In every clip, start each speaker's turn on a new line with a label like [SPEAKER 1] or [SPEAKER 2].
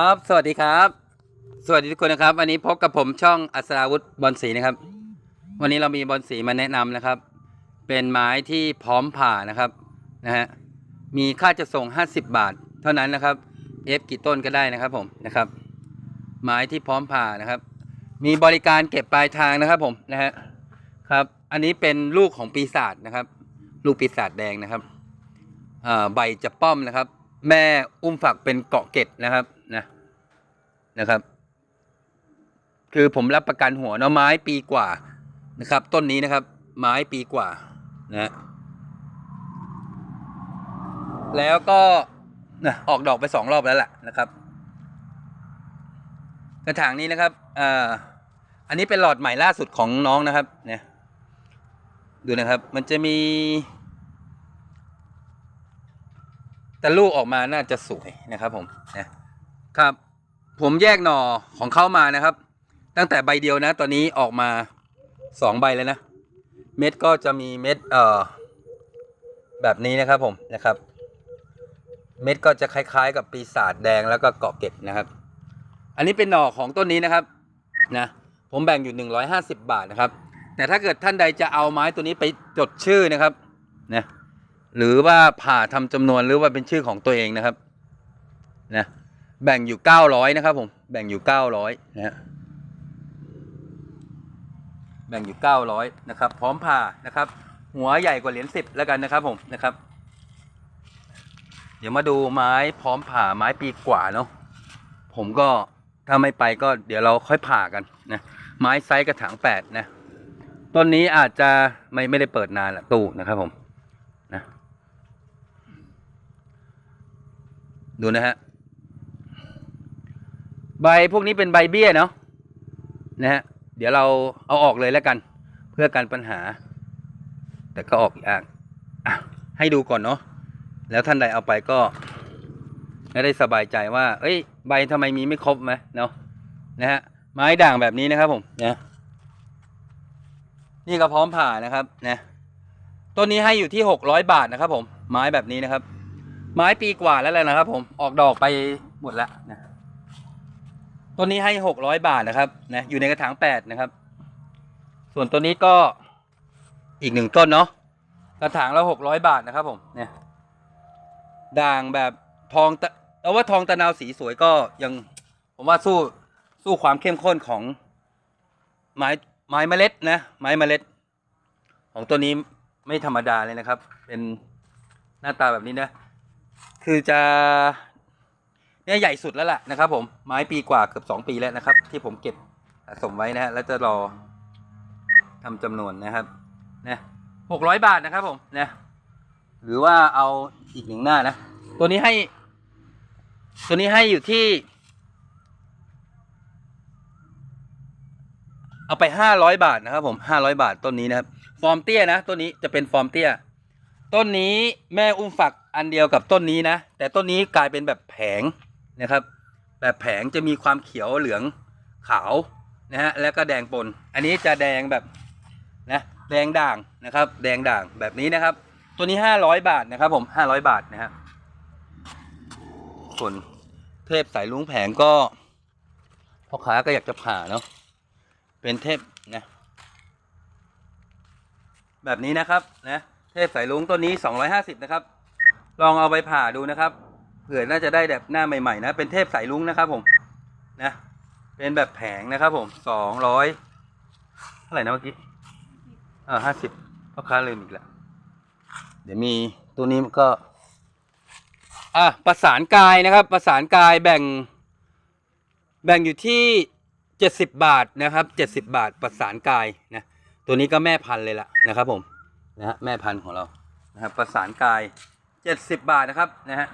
[SPEAKER 1] ครับ สวัสดีครับ สวัสดีทุกคนนะครับ วันนี้พบกับผมช่องอัศราวุธบอลสีนะครับ วันนี้เรามีบอลสีมาแนะนำนะครับ เป็นไม้ที่พร้อมผ่านะครับนะฮะ มีค่าจะส่ง 50 บาท เท่านั้นนะครับ เอฟกี่ต้นก็ได้นะครับผมนะครับ ไม้ที่พร้อมผ่านะครับ มีบริการเก็บปลายทางนะครับผมนะฮะ ครับ อันนี้เป็นลูกของปีศาจนะครับ ลูกปีศาจแดงนะครับใบจะป้อมนะครับ แม่อุ้มฝักเป็นเกาะเกร็ดนะครับ นะนะครับ คือผมรับประกันหัวเนาะไม้ปีกว่านะครับ ต้นนี้นะครับ ไม้ปีกว่านะแล้วก็นะออกดอกไปสองรอบแล้วแหละนะครับ กระถางนี้นะครับอ่าอันนี้เป็นหลอดใหม่ล่าสุดของน้องนะครับ เนี่ย ดูนะครับ มันจะมี แต่ลูกออกมาน่าจะสวยนะครับผมนะ ครับ ผมแยกหน่อของเข้ามานะครับ ตั้งแต่ใบเดียวนะ ตอนนี้ออกมาสองใบแล้วนะ เม็ดก็จะมีเม็ดเอ่อแบบนี้นะครับผมนะครับ เม็ดก็จะคล้าย ๆ กับปีศาจแดงแล้วก็เกาะเก็ดนะครับ อันนี้เป็นหน่อของต้นนี้นะครับนะผมแบ่งอยู่ 150 บาทนะครับ แต่ถ้าเกิดท่านใดจะเอาไม้ตัวนี้ไปจดชื่อนะครับนะหรือว่าผ่าทำจำนวนหรือว่าเป็นชื่อของตัวเองนะครับนะ แบ่งอยู่900นะครับผม แบ่งอยู่900นะฮะแบ่งอยู่900นะครับ พร้อมผ่านะครับ หัวใหญ่กว่าเหรียญสิบแล้วกันนะครับผมนะครับ เดี๋ยวมาดูไม้พร้อมผ่าไม้ปีกว่าเนาะผมก็ถ้าไม่ไปก็เดี๋ยวเราค่อยผ่ากันนะไม้ไซส์กระถางแปดนะต้นนี้อาจจะไม่ไม่ได้เปิดนานละตู้นะครับผมนะดูนะฮะ ใบพวกนี้เป็นใบเบี้ยเนาะนะฮะเดี๋ยวเราเอาออกเลยแล้วกัน เพื่อกันปัญหา แต่ก็ออกยากอะให้ดูก่อนเนาะแล้วท่านใดเอาไปก็จะได้สบายใจว่า เอ้ย ใบทำไมมีไม่ครบไหมเนาะนะฮะไม้ด่างแบบนี้นะครับผมนะนี่ก็พร้อมผ่านะครับนะต้นนี้ให้อยู่ที่หกร้อยบาทนะครับ ผม ไม้แบบนี้นะครับ ไม้ปีกว่าแล้วแหละนะครับ ผมออกดอกไปหมดแล้วนะ ต้นนี้ให้หกร้อยบาทนะครับนะอยู่ในกระถางแปดนะครับ ส่วนตัวนี้ก็อีกหนึ่งต้นเนาะกระถางละหกร้อยบาทนะครับผมเนี่ยด่างแบบทองตะเอาว่าทองตะนาวสีสวยก็ยังผมว่าสู้สู้ความเข้มข้นของไม้ไม้เมล็ดนะไม้เมล็ด ของตัวนี้ไม่ธรรมดาเลยนะครับ เป็นหน้าตาแบบนี้นะ คือจะ เนี่ยใหญ่สุดแล้วล่ะนะครับ ผมไม้ปีกว่าเกือบสองปีแล้วนะครับ ที่ผมเก็บสะสมไว้นะฮะแล้วจะรอทำจำนวนนะครับนะหกร้อยบาทนะครับผมนะหรือว่าเอาอีกหนึ่งหน้านะ ตัวนี้ให้ ตัวนี้ให้อยู่ที่ เอาไปห้าร้อยบาทนะครับ ผมห้าร้อยบาทต้นนี้นะครับ ฟอร์มเตี้ยนะต้นนี้จะเป็นฟอร์มเตี้ย ต้นนี้แม่อุ้มฝักอันเดียวกับต้นนี้นะ แต่ต้นนี้กลายเป็นแบบแผง นะครับ แบบแผงจะมีความเขียวเหลืองขาวนะฮะแล้วก็แดงปน อันนี้จะแดงแบบนะแดงด่างนะครับ แดงด่างแบบนี้นะครับ ตัวนี้ห้าร้อยบาทนะครับผมห้าร้อยบาทนะฮะส่วนเทพสายลุงแผงก็พ่อค้าก็อยากจะผ่าเนาะเป็นเทพนะแบบนี้นะครับนะเทพสายลุงต้นนี้สองร้อยห้าสิบนะครับ ลองเอาไปผ่าดูนะครับ ผื่อน่าจะได้แบบหน้าใหม่ๆนะ เป็นเทพสายลุงนะครับผมนะเป็นแบบแผงนะครับผมสองร้อยเท่าไหร่นะเมื่อกี้อ่าห้าสิบพ่อค้าลืมอีกแล้วเดี๋ยวมีตัวนี้ก็ อะประสานกายนะครับ ประสานกายแบ่ง แบ่งอยู่ที่เจ็ดสิบบาทนะครับเจ็ดสิบาทประสานกายนะตัวนี้ก็แม่พันเลยละนะครับ ผมนะฮะแม่พันของเรานะครับประสานกายเจ็ดสิบบาทนะครับนะฮะ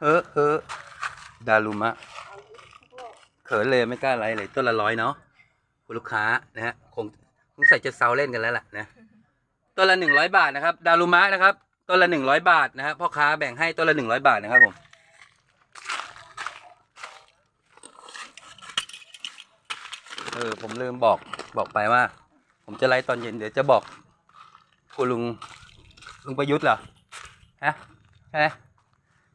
[SPEAKER 1] เฮ้อเฮ้อดารุมะ เขินเลยไม่กล้าไลฟ์เลยต้นละร้อยเนาะคุณลูกค้านะฮะคงคงใส่จะเซาเล่นกันแล้วล่ะนะต้นละหนึ่งร้อยบาทนะครับ ดารุมะนะครับต้นละหนึ่งร้อยบาทนะฮะพ่อค้าแบ่งให้ต้นละหนึ่งร้อยบาทนะครับผมเออผมลืมบอกบอกไปว่า ผมจะไลฟ์ตอนเย็นเดี๋ยวจะบอกคุณลุง ลุงประยุทธ์เหรอฮะใช่ไหม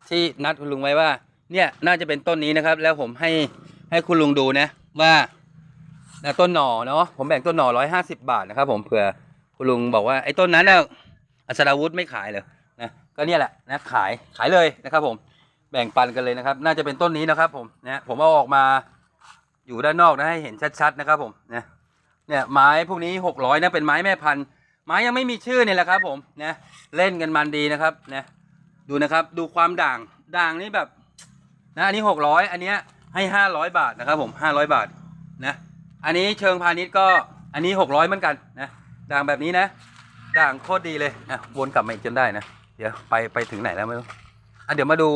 [SPEAKER 1] ที่นัดคุณลุงไว้ว่า เนี่ยน่าจะเป็นต้นนี้นะครับ แล้วผมให้ให้คุณลุงดูนะว่าต้นหน่อเนาะผมแบ่งต้นหน่อร้อยห้าสิบาทนะครับ ผมเผื่อคุณลุงบอกว่าไอ้ต้นนั้นน่ะอัศดาวุธไม่ขายเลยนะก็เนี่ยแหละนะขายขายเลยนะครับ ผมแบ่งปันกันเลยนะครับ น่าจะเป็นต้นนี้นะครับ ผมนะผมเอาออกมาอยู่ด้านนอกนะให้เห็นชัดๆนะครับ ผมนะเนี่ยไม้พวกนี้หกร้อยนะเป็นไม้แม่พันธุ์ ไม้ยังไม่มีชื่อเนี่ยแหละครับ ผมนะเล่นกันมันดีนะครับนะดูนะครับดูความด่างด่างนี่แบบนะอันนี้หกร้อยอันเนี้ยให้ห้าร้อยบาทนะครับ ผมห้าร้อยบาทนะอันนี้เชิงพาณิชย์ก็อันนี้หกร้อยเหมือนกันนะด่างแบบนี้นะด่างโคตรดีเลยนะวนกลับมาอีกจนได้นะเดี๋ยวไปไปถึงไหนแล้วไม่รู้อะเดี๋ยวมาดู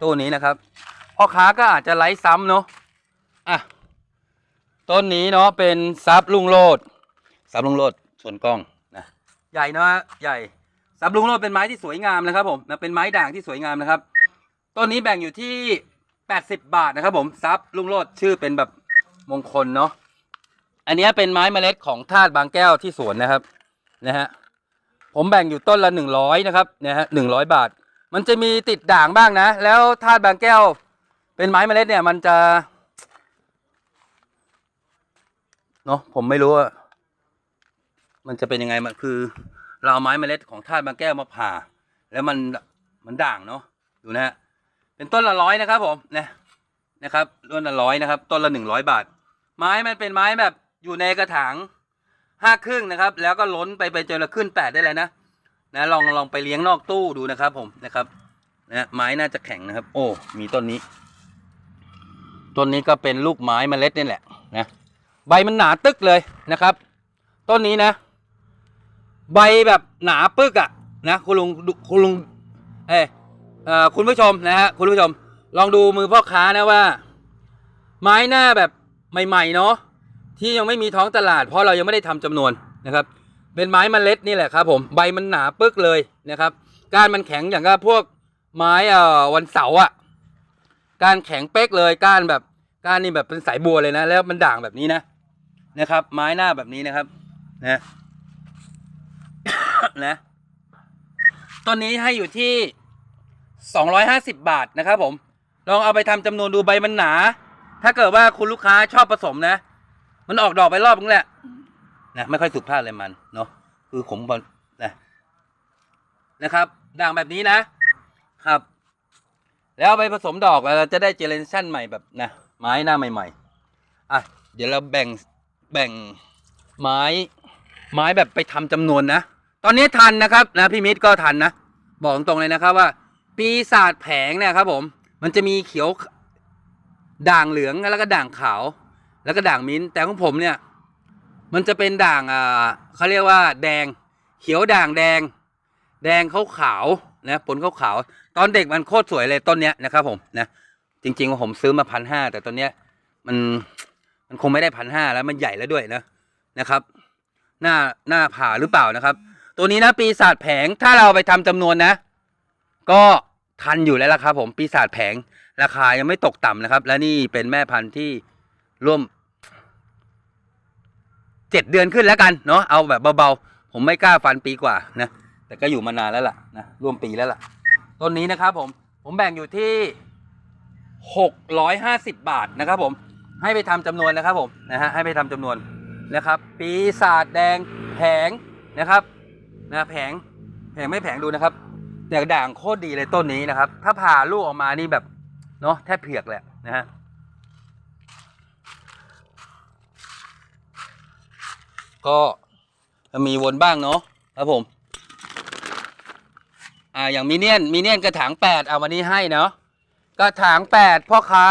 [SPEAKER 1] ตู้นี้นะครับพ่อค้าก็อาจจะไลฟ์ซ้ำเนาะอะต้นนี้เนาะเป็นซับลุงโลดซับลุงโลด ส่วนกล้องนะใหญ่เนาะใหญ่สับลุงโลดเป็นไม้ที่สวยงามนะครับผมนะเป็นไม้ด่างที่สวยงามนะครับต้นนี้แบ่งอยู่ที่ 80 บาทนะครับผมซับลุงโลดชื่อเป็นแบบมงคลเนาะอันนี้เป็นไม้เมล็ดของธาตุบางแก้วที่สวนนะครับนะฮะผมแบ่งอยู่ต้นละ 100นะครับนะฮะหนึ่งบาท มันจะมีติดด่างบ้างนะ แล้วธาตุบางแก้ว เป็นไม้เมล็ดเนี่ยมันจะเนาะผมไม่รู้ว่า มันจะเป็นยังไงมันคือ เราเอาไม้เมล็ดของธาตุบางแก้วมาผ่า แล้วมันมันด่างเนาะดูนะฮะเป็นต้นละร้อยนะครับผมนะนะครับต้นละร้อยนะครับ ต้นละหนึ่งร้อยบาท ไม้มันเป็นไม้แบบอยู่ในกระถางห้าครึ่งนะครับ แล้วก็ล้นไปไปจนละขึ้นแปดได้เลยนะนะลองลองไปเลี้ยงนอกตู้ดูนะครับผมนะครับนะไม้น่าจะแข็งนะครับ โอ้ มีต้นนี้ ต้นนี้ก็เป็นลูกไม้เมล็ดนี่แหละนะใบมันหนาตึกเลยนะครับ ต้นนี้นะ ใบแบบหนาปึกอะนะคุณลุงคุณลุงเอเอคุณผู้ชมนะฮะคุณผู้ชม ลองดูมือพ่อค้านะว่า ไม้หน้าแบบใหม่ๆเนาะที่ยังไม่มีท้องตลาด เพราะเรายังไม่ได้ทำจำนวนนะครับ เป็นไม้มเมล็ดนี่แหละครับ ผมใบมันหนาปึกเลยนะครับก้านมันแข็งอย่างกับพวกไม้เอ่อวันเสาร์อะก้านแข็งเป๊กเลยก้านแบบก้านนี่แบบเป็นสายบัวเลยนะ แล้วมันด่างแบบนี้นะนะครับ ไม้หน้าแบบนี้นะครับนะ นะต้นนี้ให้อยู่ที่สองร้อยห้าสิบบาทนะครับผม ลองเอาไปทำจำนวนดูใบมันหนา ถ้าเกิดว่าคุณลูกค้าชอบผสมนะ มันออกดอกไปรอบนึงแหละนะไม่ค่อยสุภาพเลยมันเนาะคือผมบอลนะนะครับ ด่างแบบนี้นะครับ แล้วเอาไปผสมดอกเราจะได้เจเนเรชั่นใหม่แบบนะไม้หน้าใหม่ ๆอะเดี๋ยวเราแบ่งแบ่งไม้ไม้แบบไปทำจำนวนนะ ตอนนี้ทันนะครับนะพี่มิตรก็ทันนะ บอกตรงเลยนะครับว่า ปีศาจแผงเนี่ยครับ ผม มันจะมีเขียวด่างเหลืองแล้วก็ด่างขาว แล้วก็ด่างมิ้นท์แต่ของผมเนี่ย มันจะเป็นด่างอ่าเขาเรียกว่า แดง เขียวด่างแดง แดงขาวขาวๆนะผลขาวขาวๆตอนเด็กมันโคตรสวยเลยต้นเนี้ยนะครับผมนะจริงๆว่าผมซื้อมาพันห้าแต่ตอนเนี้ยมันมันคงไม่ได้พันห้าแล้วมันใหญ่แล้วด้วยนะนะครับ หน้าหน้าผ่าหรือเปล่านะครับ ตัวนี้นะปีศาจแผงถ้าเราไปทำจำนวนนะ ก็ทันอยู่แล้วล่ะครับผมปีศาจแผงราคายังไม่ตกต่ำนะครับ และนี่เป็นแม่พันธุ์ที่ร่วมเจ็ดเดือนขึ้นแล้วกันเนาะเอาแบบเบาๆ ผมไม่กล้าฟันปีกว่านะแต่ก็อยู่มานานแล้วล่ะนะร่วมปีแล้วล่ะต้นนี้นะครับผมผมแบ่งอยู่ที่หกร้อยห้าสิบบาทนะครับผมให้ไปทำจำนวนนะครับผมนะฮะให้ไปทำจำนวนนะครับ ปีศาจแดงแผงนะครับ นะแผงแผงไม่แผงดูนะครับแต่ด่างโคตรดีเลยต้นนี้นะครับ ถ้าผ่าลูกออกมานี่แบบเนาะแทบเผือกแหละนะฮะก็มีวนบ้างเนาะครับผม อ่าอย่างมิเนียนมิเนียนกระถางแปดเอาวันนี้ให้เนาะกระถางแปดพ่อค้า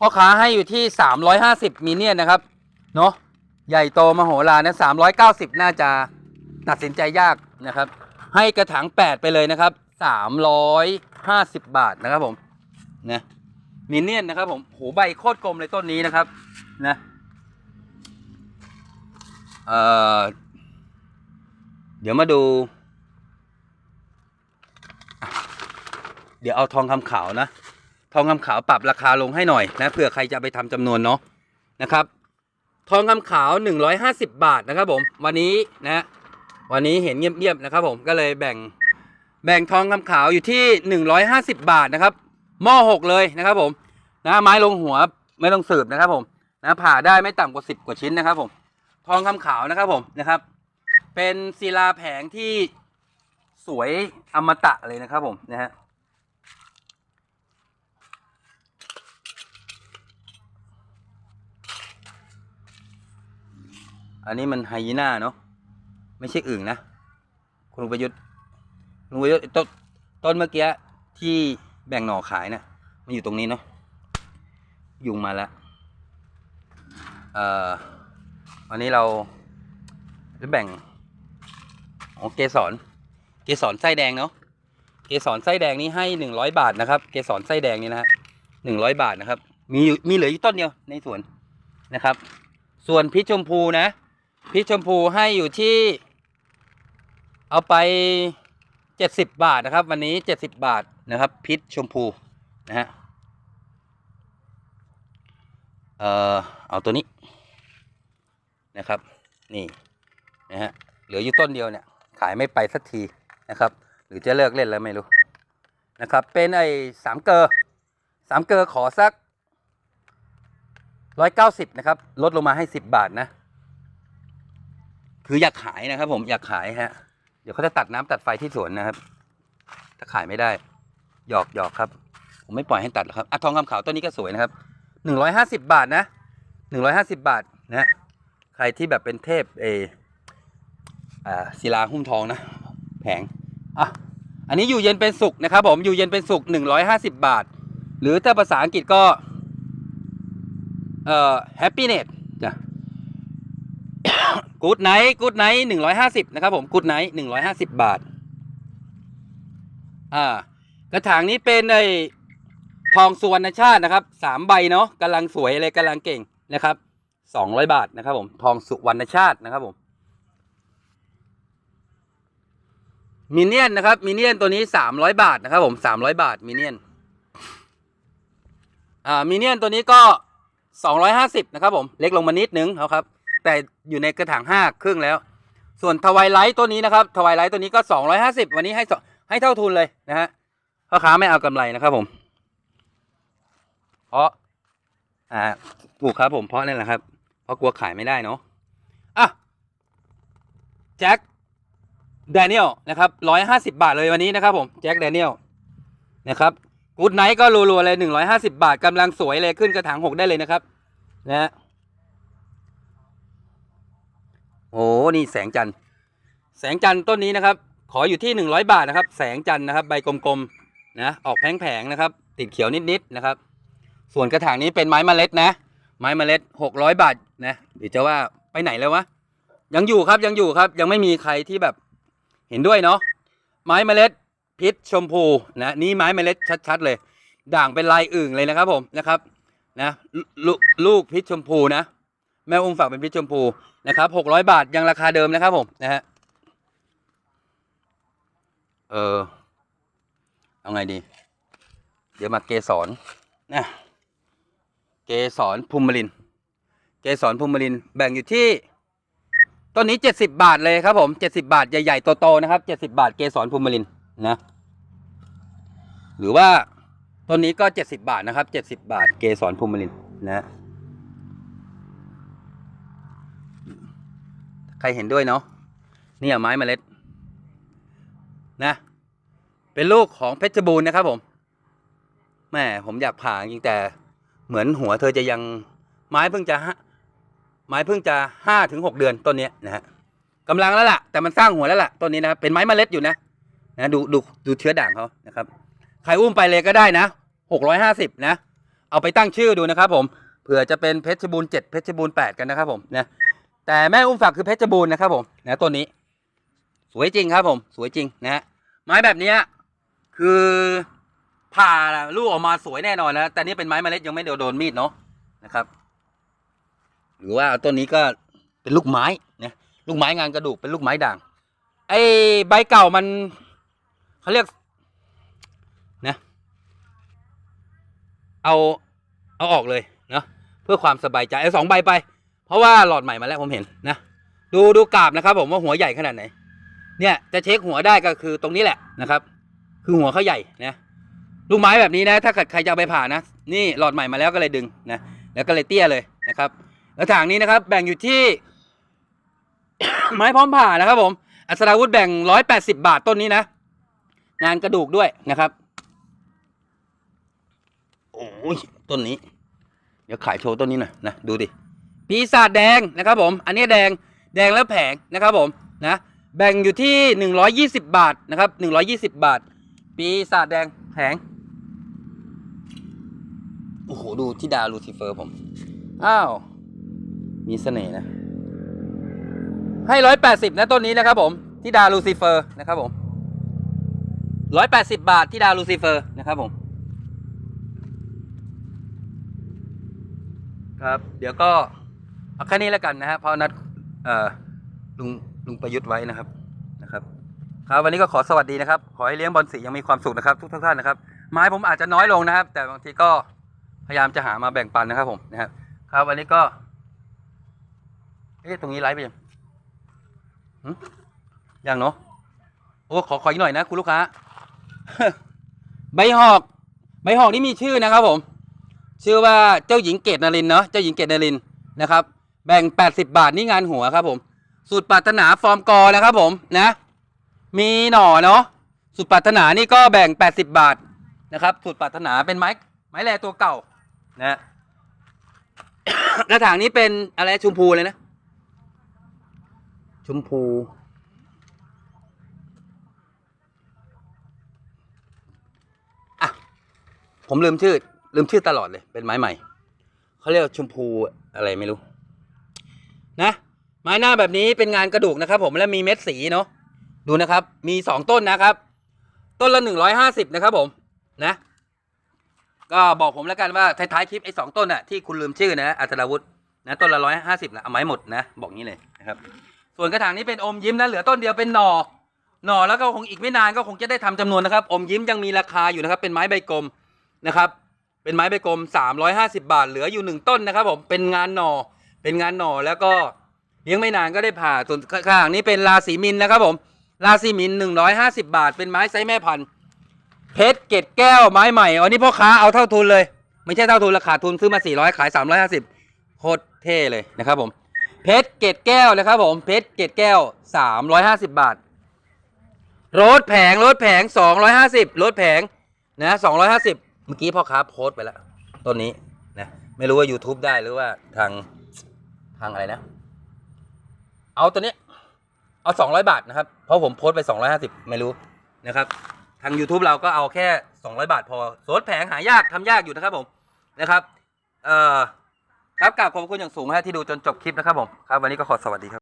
[SPEAKER 1] พ่อค้าให้อยู่ที่สามร้อยห้าสิบมิเนียนนะครับ เนาะใหญ่โตมโหฬารนะสามร้อยเก้าสิบน่าจะ ตัดสินใจยากนะครับ ให้กระถางแปดไปเลยนะครับสามร้อยห้าสิบบาทนะครับผมนะมินเนี่ยนนะครับผมโหใบโคตรกลมเลยต้นนี้นะครับนะเอ่อเดี๋ยวมาดู เดี๋ยวเอาทองคำขาวนะ ทองคำขาวปรับราคาลงให้หน่อยนะเผื่อใครจะไปทำจำนวนเนาะนะครับ ทองคำขาว 150 บาทนะครับผม วันนี้นะ วันนี้เห็นเงียบๆนะครับผมก็เลยแบ่งแบ่งทองคำขาวอยู่ที่หนึ่งร้อยห้าสิบบาทนะครับหม้อหกเลยนะครับผมนะไม้ลงหัวไม่ต้องสืบนะครับผมนะผ่าได้ไม่ต่ำกว่าสิบกว่าชิ้นนะครับผมทองคำขาวนะครับผมนะครับ เป็นศิลาแผงที่สวยอมตะเลยนะครับผมนะฮะอันนี้มันไฮยีน่าเนาะ ไม่ใช่อึ่งนะ คุณลุงประยุทธ์ลุงประยุทธ์ต้นต้นเมื่อกี้ที่แบ่งหน่อขายนะมันอยู่ตรงนี้เนาะยุงมาแล้วเอ่อวันนี้เราจะแบ่งอ๋อเกสรเกสรไส้แดงเนาะเกสรไส้แดงนี้ให้หนึ่งร้อยบาทนะครับ เกสรไส้แดงนี่นะฮะหนึ่งร้อยบาทนะครับ มีมีเหลืออยู่ต้นเดียวในสวนนะครับ ส่วนพริกชมพูนะพริกชมพูให้อยู่ที่ เอาไปเจ็ดสิบบาทนะครับ วันนี้เจ็ดสิบบาทนะครับพริกชมพูนะฮะเอ่อเอาตัวนี้นะครับ นี่นะฮะเหลืออยู่ต้นเดียวเนี่ย ขายไม่ไปสักทีนะครับ หรือจะเลิกเล่นแล้วไม่รู้นะครับ เป็นไอ้สามเกอสามเกอขอสักร้อยเก้าสิบนะครับ ลดลงมาให้สิบบาทนะ คืออยากขายนะครับผมอยากขายฮะ ดี๋ยวเขาจะตัดน้ำตัดไฟที่สวนนะครับ ถ้าขายไม่ได้ หยอกหยอกครับ ผมไม่ปล่อยให้ตัดหรอกครับอะทองคำขาวต้นนี้ก็สวยนะครับหนึ่งร้อยห้าสิบบาทนะหนึ่งร้อยห้าสิบบาทนะใครที่แบบเป็นเทพเออาศิลาหุ้มทองนะแผงอะอันนี้อยู่เย็นเป็นสุขนะครับ ผมอยู่เย็นเป็นสุขหนึ่งร้อยห้าสิบบาท หรือถ้าภาษาอังกฤษก็เอ่อ happiness จ้ะ good night good night หนึ่งร้อยห้าสิบนะครับผม good night หนึ่งร้อยห้าสิบบาท อ่ากระถางนี้เป็นไอทองสุวรรณชาตินะครับสามใบเนาะกำลังสวยเลยกำลังเก่งนะครับสองร้อยบาทนะครับ ผมทองสุวรรณชาตินะครับผมมินเนี่ยนนะครับมินเนี่ยนตัวนี้สามร้อยบาทนะครับ ผมสามร้อยบาทมินเนี่ยนอ่ามินเนี่ยนตัวนี้ก็สองร้อยห้าสิบนะครับ ผมเล็กลงมานิดนึงเอาครับ แต่อยู่ในกระถางห้าครึ่งแล้ว ส่วนทวายไลท์ตัวนี้นะครับทวายไลท์ตัวนี้ก็สองร้อยห้าสิบวันนี้ให้ให้เท่าทุนเลยนะฮะพ่อค้าไม่เอากำไรนะครับผม เพราะอ่าถูกครับผมเพราะนั่นแหละครับ เพราะกลัวขายไม่ได้เนาะอะแจ็คแดเนียลนะครับร้อยห้าสิบาทเลยวันนี้นะครับผมแจ็คแดเนียลนะครับกูดไนท์ก็รัวๆเลยหนึ่งร้อยห้าสิบาทกำลังสวยเลยขึ้นกระถางหกได้เลยนะครับนะฮะ โอ้นี่แสงจันทร์แสงจันทร์ต้นนี้นะครับ ขออยู่ที่หนึ่งร้อยบาทนะครับ แสงจันทร์นะครับ ใบกลมๆนะออกแผงๆนะครับ ติดเขียวนิดๆนะครับ ส่วนกระถางนี้เป็นไม้เมล็ดนะ ไม้เมล็ดหกร้อยบาทนะเดี๋ยวจะว่าไปไหนแล้ววะยังอยู่ครับยังอยู่ครับ ยังไม่มีใครที่แบบเห็นด้วยเนาะไม้เมล็ดพิษชมพูนะนี่ไม้เมล็ดชัด ๆ เลย ด่างเป็นลายอึ่งเลยนะครับผมนะครับนะลลูกพิษชมพูนะ แม่องค์ฝากเป็นพิษชมพูนะครับหกร้อยบาทยังราคาเดิมนะครับผมนะฮะเออเอาไงดี เดี๋ยวมาเกสรนะเกสรภูมิลินทร์เกสรภูมิลินแบ่งอยู่ที่ต้นนี้เจ็ดสิบาทเลยครับผมเจ็ดสิบาทใหญ่ๆโตๆนะครับเจ็ดสิบาทเกสรภูมิลินนะหรือว่าต้นนี้ก็เจ็ดสิบาทนะครับเจ็ดสิบาทเกสรภูมิลินนะ ใครเห็นด้วยเนาะนี่ยไม้เมล็ดนะ เป็นลูกของเพชรบูรณ์นะครับผมแม่ผมอยากผ่าจริงแต่เหมือนหัวเธอจะยังไม้เพิ่งจะห้าไม้เพิ่งจะห้าถึงหกเดือนต้นเนี้ยนะฮะกำลังแล้วล่ะ แต่มันสร้างหัวแล้วล่ะต้นนี้นะครับเป็นไม้เมล็ดอยู่นะนะดูดูดูเชื้อด่างเขานะครับ ใครอุ้มไปเลยก็ได้นะหกร้อยห้าสิบนะ เอาไปตั้งชื่อดูนะครับผมเผื่อจะเป็นเพชรบูรณ์เจ็ดเพชรบูรณ์แปดกันนะครับผมนะ แต่แม่อุ้มฝักคือเพชรบูรณ์นะครับผมนะต้นนี้ สวยจริงครับผม สวยจริงนะฮะไม้แบบนี้คือผ่าลูกออกมาสวยแน่นอนนะแต่นี่เป็นไม้เมล็ดยังไม่โดนมีดเนาะนะครับ หรือว่าต้นนี้ก็เป็นลูกไม้นะลูกไม้งานกระดูกเป็นลูกไม้ด่าง ไอ้ใบเก่ามันเขาเรียกนะเอาเอาออกเลยเนาะเพื่อความสบายใจเอาสองใบไป เพราะว่าหลอดใหม่มาแล้วผมเห็นนะ ดูดูกราบนะครับ ผมว่าหัวใหญ่ขนาดไหน เนี่ยจะเช็คหัวได้ก็คือตรงนี้แหละนะครับ คือหัวเขาใหญ่นะลูกไม้แบบนี้นะ ถ้าเกิดใครจะเอาไปผ่านะ นี่หลอดใหม่มาแล้วก็เลยดึงนะ แล้วก็เลยเตี้ยเลยนะครับ แล้วถางนี้นะครับ แบ่งอยู่ที่ ไม้พร้อมผ่านะครับ ผม อัศราวุธแบ่งร้อยแปดสิบาทต้นนี้นะ งานกระดูกด้วยนะครับ โอ้ยต้นนี้ เดี๋ยวขายโชว์ต้นนี้หน่อยนะ ดูดิ ปีศาจแดงนะครับผมอันนี้แดงแดงแล้วแผงนะครับผมนะแบ่งอยู่ที่หนึ่งร้อยี่สิบาทนะครับหนึ่งร้อยี่สิบาท ปีศาจแดงแผงโอ้โหดูที่ดาวลูซิเฟอร์ผม อ้าว มีเสน่ห์นะ ให้ร้อยแปดสิบนะต้นนี้นะครับผมที่ดาวลูซิเฟอร์นะครับผมร้อยแปดสิบาทที่ดาวลูซิเฟอร์นะครับผม ครับ เดี๋ยวก็ เอาแค่นี้แล้วกันนะฮะเพราะนัดลุงลุงประยุทธ์ไว้นะครับนะครับ ครับวันนี้ก็ขอสวัสดีนะครับ ขอให้เลี้ยงบอลสียังมีความสุขนะครับ ทุกท่านนะครับ ไม้ผมอาจจะน้อยลงนะครับ แต่บางทีก็พยายามจะหามาแบ่งปันนะครับผมนะครับครับวันนี้ก็เอ๊ะตรงนี้ไลฟ์ไปยังยังเนาะโอ้ขอขออีกหน่อยนะคุณลูกค้าใบหอก ใบหอกนี่มีชื่อนะครับผม ชื่อว่าเจ้าหญิงเกตนารินเนาะเจ้าหญิงเกตนารินนะครับ แบ่ง 80 บาทนี่งานหัวครับผม สูตรปรารถนาฟอร์มกอนะครับผมนะ มีหน่อเนาะสูตรปรารถนานี่ก็แบ่ง 80 บาทนะครับ สูตรปรารถนาเป็นไม้ไม้แรตัวเก่านะกระถางนี้เป็นอะไรชมพูเลยนะ ชมพู อะ ผมลืมชื่อ ลืมชื่อตลอดเลย เป็นไม้ใหม่ เขาเรียกว่าชมพูอะไรไม่รู้ นะไม้หน้าแบบนี้เป็นงานกระดูกนะครับ ผมและมีเม็ดสีเนาะดูนะครับ มีสองต้นนะครับ ต้นละหนึ่งร้อยห้าสิบนะครับ ผมนะ ก็บอกผมแล้วกันว่าท้ายๆคลิปไอ้สองต้นอะที่คุณลืมชื่อนะอัตราวุธนะต้นละร้อยห้าสิบนะเอาไม้หมดนะ บอกงี้เลยนะครับ ส่วนกระถางนี้เป็นอมยิ้มนะเหลือต้นเดียวเป็นหน่อหน่อแล้วก็คงอีกไม่นานก็คงจะได้ทำจำนวนนะครับ อมยิ้มยังมีราคาอยู่นะครับ เป็นไม้ใบกลมนะครับ เป็นไม้ใบกลมสามร้อยห้าสิบาท เหลืออยู่หนึ่งต้นนะครับผมเป็นงานหน่อ เป็นงานหน่อแล้วก็เลี้ยงไม่นานก็ได้ผ่าส่วนข้างหลังนี้เป็นราศีมินนะครับผม ราศีมินหนึ่งร้อยห้าสิบาท เป็นไม้ไซส์แม่พันธุ์เพชรเกตแก้วไม้ใหม่อันนี้พ่อค้าเอาเท่าทุนเลย ไม่ใช่เท่าทุนราคาทุนซื้อมา400ขาย350โคตรเท่เลยนะครับผมเพชรเกตแก้วนะครับผมเพชรเกตแก้ว350บบาทรถแผงรถแผง250รถแผงนะ250เมื่อกี้พ่อค้าโพสต์ไปแล้วต้นนี้นะไม่รู้ว่า YouTube ได้หรือว่าทาง ทางอะไรนะ เอาตัวนี้ เอาสองร้อยบาทนะครับ เพราะผมโพสต์ไป250ไม่รู้นะครับ ทาง YouTube เราก็เอาแค่สองร้อยบาทพอโสดแผงหายากทำยากอยู่นะครับผมนะครับ เอ่อครับกราบขอบคุณอย่างสูงฮะที่ดูจนจบคลิปนะครับผม ครับ วันนี้ก็ขอสวัสดีครับ